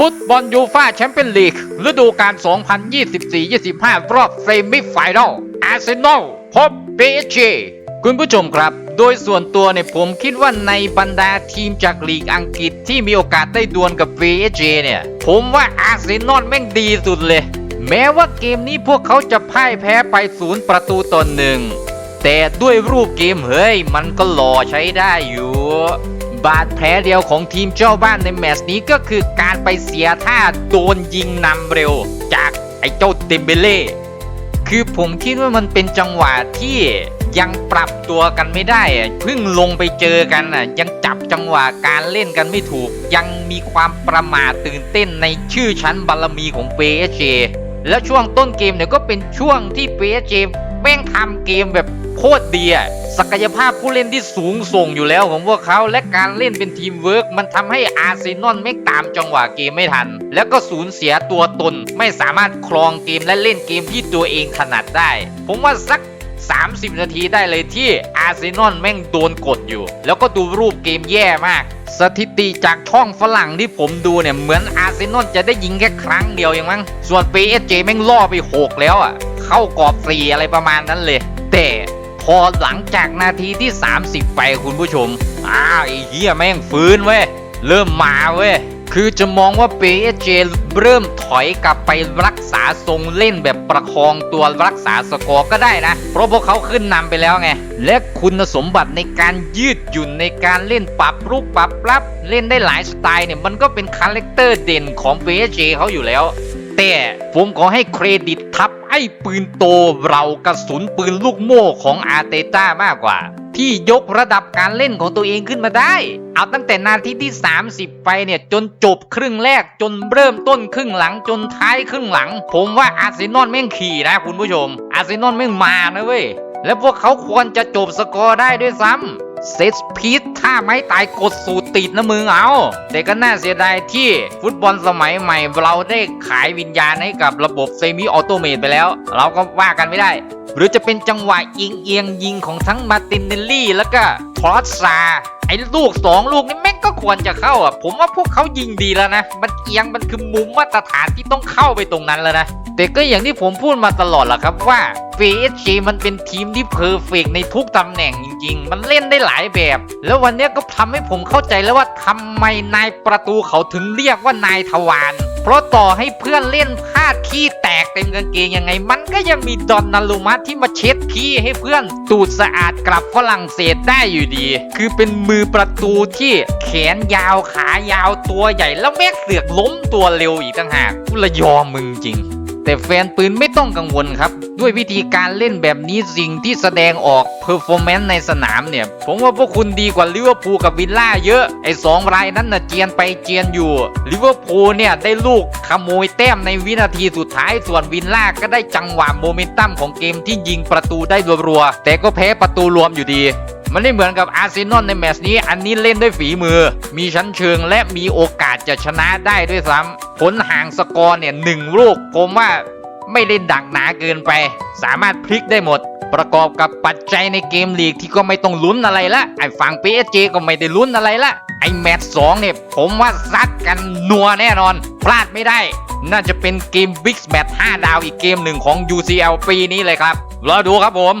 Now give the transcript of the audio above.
ฟุตบอลยูฟ่าแชมเปี้ยนลีกฤดูกาล 2024-25 รอบเซมิไฟแนลอาร์เซนอลพบเ s g คุณผู้ชมครับ โดยส่วนตัวเนี่ยผมคิดว่าในบรรดาทีมจากลีกอังกฤษที่มีโอกาสได้ดวลกับ PSG เนี่ย ผมว่าอาร์เซนอลแม่งดีสุดเลย แม้ว่าเกมนี้พวกเขาจะพ่ายแพ้ไปศูนย์ประตูต่อหนึ่งแต่ด้วยรูปเกมเฮ้ย มันก็หล่อใช้ได้อยู่ บาดแผลเดียวของทีมเจ้าบ้านในแมตช์นี้ก็คือการไปเสียท่าโดนยิงนำเร็ว จากไอ้เจ้าเดมเบเล่คือผมคิดว่ามันเป็นจังหวะที่ยังปรับตัวกันไม่ได้เพิ่งลงไปเจอกันอะยังจับจังหวะการเล่นกันไม่ถูก ยังมีความประมาทตื่นเต้นในชื่อชั้นบารมีของ PSG แล้วช่วงต้นเกมเนี่ยก็เป็นช่วงที่ PSG แม่งทำเกมแบบโคตรดีอะ ศักยภาพผู้เล่นที่สูงส่งอยู่แล้วของพวกเขาและการเล่นเป็นทีมเวิร์กมันทำให้อาร์เซนอลไม่ตามจังหวะเกมไม่ทัน แล้วก็สูญเสียตัวตน ไม่สามารถครองเกมและเล่นเกมที่ตัวเองถนัดได้ ผมว่าสัก 30 นาทีได้เลยที่อาร์เซนอลแม่งโดนกดอยู่ แล้วก็ดูรูปเกมแย่มาก สถิติจากช่องฝรั่งที่ผมดูเนี่ยเหมือนอาร์เซนอลจะได้ยิงแค่ครั้งเดียวเองมั้งส่วน PSG แม่งล่อไป 6 แล้วอะเข้ากรอบสี่อะไรประมาณนั้นเลย แต่ พอหลังจากนาทีที่ 30 ไปคุณผู้ชม อ้าวไอ้เหี้ยแม่งฟื้นเว้ย เริ่มมาเว้ย คือจะมองว่า PSG เริ่มถอยกลับไปรักษาทรงเล่นแบบประคองตัวรักษาสกอร์ก็ได้นะ เพราะพวกเขาขึ้นนำไปแล้วไง และคุณสมบัติในการยืดหยุ่นในการเล่นปรับรูปปรับรับ เล่นได้หลายสไตล์เนี่ยมันก็เป็นคาแรคเตอร์เด่นของ PSG เขาอยู่แล้ว แต่ผมขอให้เครดิต อ้ปืนโตเรากระสุนปืนลูกโม่ของอาร์เตต้ามากกว่า ที่ยกระดับการเล่นของตัวเองขึ้นมาได้ เอาตั้งแต่นาทีที่ 30 ไปเนี่ย จนจบครึ่งแรกจนเริ่มต้นครึ่งหลังจนท้ายครึ่งหลัง ผมว่าอาร์เซนอลแม่งขี่นะคุณผู้ชม อาร์เซนอลแม่งมานะเว้ยและพวกเขาควรจะจบสกอร์ได้ด้วยซ้ำ เซตพีทถ้าไม่ตายกดสูตรติดนะมึงเอาแต่ก็น่าเสียดายที่ฟุตบอลสมัยใหม่ เราได้ขายวิญญาณให้กับระบบเซมิออโตเมตไปแล้ว เราก็ว่ากันไม่ได้ หรือจะเป็นจังหวะอิงเอียงยิงของทั้งมาตินเนลลี่ แล้วก็ทรอสซาไอ้ลูกสองลูกนี่แม่งก็ควรจะเข้าอะ ผมว่าพวกเขายิงดีแล้วนะ มันเอียงมันคือมุมมาตรฐานที่ต้องเข้าไปตรงนั้นแล้วนะ แต่ก็อย่างที่ผมพูดมาตลอดแหละครับว่า PSG มันเป็นทีมที่เพอร์เฟกในทุกตำแหน่งจริง ๆ มันเล่นได้หลายแบบ แล้ววันนี้ก็ทำให้ผมเข้าใจแล้วว่าทำไมนายประตูเขาถึงเรียกว่านายทวารเพราะต่อให้เพื่อนเล่นพลาดขี้แตกเต็มกางเกงยังไง มันก็ยังมีดอนนารุมะที่มาเช็ดขี้ให้เพื่อนตูดสะอาดกลับฝรั่งเศสได้อยู่ดี คือเป็นมือประตูที่แขนยาวขายาวตัวใหญ่แล้วแม่งเสือกล้มตัวเร็วอีกต่างหากกูละยอมมึงจริง แต่แฟนปืนไม่ต้องกังวลครับ ด้วยวิธีการเล่นแบบนี้สิ่งที่แสดงออกเพอร์ฟอร์แมนซ์ในสนามเนี่ย ผมว่าพวกคุณดีกว่าลิเวอร์พูลกับวิลล่าเยอะ ไอ้สองรายนั้นน่ะเจียนไปเจียนอยู่ลิเวอร์พูลเนี่ยได้ลูกขโมยแต้มในวินาทีสุดท้ายส่วนวิลล่าก็ได้จังหวะโมเมนตัมของเกมที่ยิงประตูได้รัวๆแต่ก็แพ้ประตูรวมอยู่ดี มันไม่เหมือนกับอาร์เซนอลในแมตช์นี้ อันนี้เล่นด้วยฝีมือ มีชั้นเชิงและมีโอกาสจะชนะได้ด้วยซ้ำผลห่างสกอร์เนี่ยหนึ่งลูกผมว่าไม่ได้ดักหนาเกินไป สามารถพลิกได้หมด ประกอบกับปัจจัยในเกมลีกที่ก็ไม่ต้องลุ้นอะไรละไอ้ฝั่ง PSG ก็ไม่ได้ลุ้นอะไรละไอ้แมตช์สองเนี่ยผมว่าซัดกันนัวแน่นอน พลาดไม่ได้ น่าจะเป็นเกมบิ๊กแมตช์5ดาวอีกเกมหนึ่งของ UCL ปีนี้เลยครับรอดูครับผม